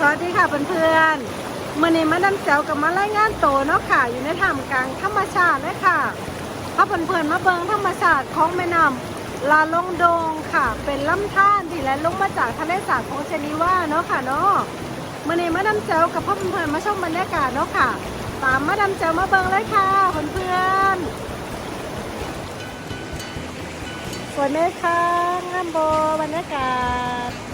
สวัสดีค่ะเพื่อนๆมื่อนี้มาดำแจวกับมารายงานโตเนาะค่ะ อยู่ในถ้ำกลางธรรมชาติเลยค่ะถ้าเพื่อนๆมาเบิงธรรมชาติของแม่น้ำลาลงโดงค่ะ เป็นลำธารที่ไหลลงมาจากทะเลสาบของเจนีว่าเนาะค่ะเนาะมื่อนี้มาดำแจวกับพ่อเพื่อนๆมาชมบรรยากาศเนาะค่ะ ตามมาดำแจวมาเบิงเลยค่ะเพื่อนๆสวยไหมคะงามโบบรรยากาศ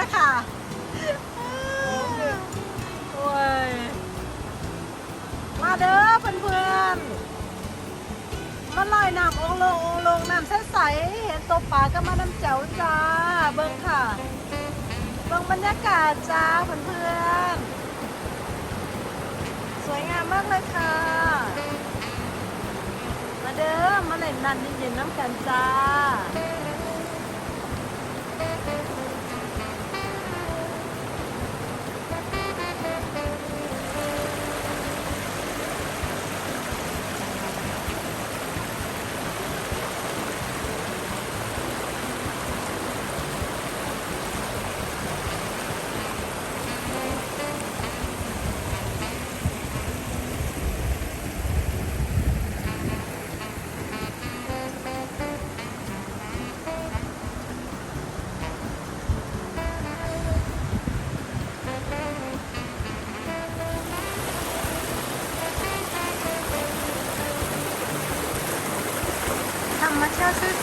บ้มเบมๆเลยค่ะโอ้ยมาเด้อเพื่อนๆมาลอยน้ำองลงองลงน้ำใสๆเห็นตัวปลาก็มาน้ำเจ๋วจ้า เบิ้งค่ะเบิ้งบรรยากาศจ้าเพื่อนๆสวยงามมากเลยค่ะ มาเด้อมาเล่นน้ำเย็นๆน้ำกันจ้า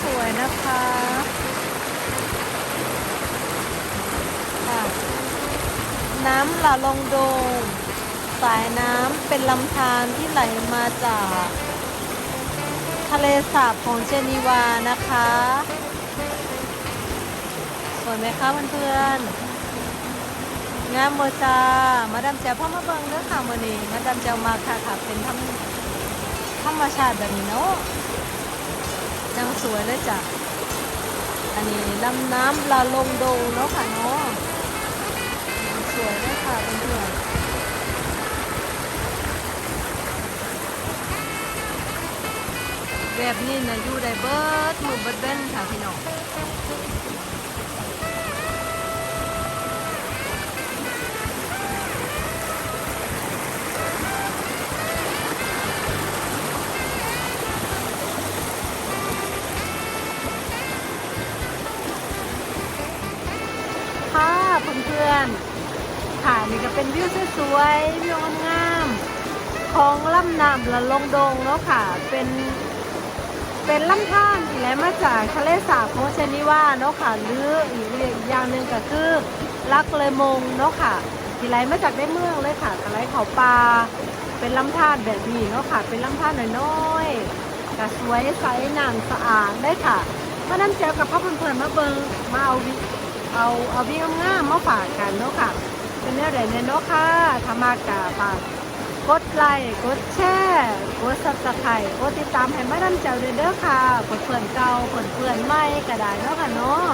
สวยๆนะคะค่ะน้ำหลาลงโดงสายน้ำเป็นลำธารที่ไหลมาจาก ทะเลสาบของเจนีวานะคะ สวยไหมคะเพื่อนๆงามโมจามาดามแจวพ่อมาเบิงเด้อค่ะมื้อนี้มาดามแจวมาค่ะค่ะเป็นธรรมธรรมชาติแบบนี้เนาะ ยังสวยเลยจ้ะ อันนี้ลำน้ำลาลงโดเนาะค่ะเนาะสวยเลยค่ะเพื่อนแบบนี้นะอยู่ได้เบิดมือเบิดเบ้นค่ะพี่น้อง นค่ะนี่ก็เป็นวิวสวยๆวิวงามๆของลำน้ำละลงดงเนาะค่ะ เป็นเป็นลำธารที่ไหลมาจากทะเลสาบโคเชนิว่าเนาะค่ะหรืออีกอย่างหนึ่งก็คือลักเลยมงเนาะค่ะที่ไหลมาจากไดเมืองเลยค่ะก็ไหลเขาปลาเป็นลำธารแบบนี้เนาะค่ะ เป็นลำธารน้อยๆก็สวยใสน้ำสะอาดได้ค่ะเมานั่นเจอกับพ่อเพื่อนๆมาเบิงมาเอาวิ เอาเอาวิ่งงามๆมาฝากกันเนาะค่ะ เป็นเนื้อใดนเนาะค่ะธรรมากาฝากกดไลค์กดแชร์กดซับสไครต์กดติดตามให้มาดันเจ้าเด้อเด้อค่ะเพื่อนเก่าเพื่อนใหม่ก็ได้เนาะค่ะเนาะ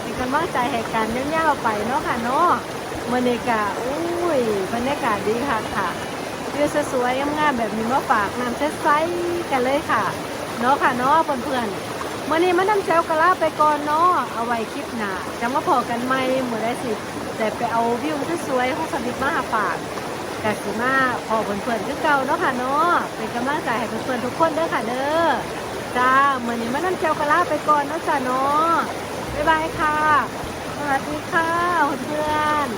เป็นกำลังใจให้กันยาวๆไปเนาะค่ะเนาะมื้อนี้ก็อุ้ยบรรยากาศดีค่ะค่ะวิวสวยๆงามๆแบบนี้มาฝากน้ำใสๆกันเลยค่ะ เนาะค่ะเนาะเพื่อนๆ มื่อนี้มาดำเจลกะลาไปก่อนเนาะเอาไว้คลิปหน้าจะมาพอกันใหม่เมื่อได้สิแต่ไปเอาวิวที่สวยของสมิธมาหาฝากกะสิมาพอเพื่อนๆคือเก่าเนาะค่ะเนาะเป็นกำลังใจให้เพื่อนๆทุกคนเด้อค่ะเด้อจ้าเมื่อนี้มาดำเจลกะลาไปก่อนเนาะจ้าเนาะบ๊ายบายค่ะสวัสดีค่ะเพื่อน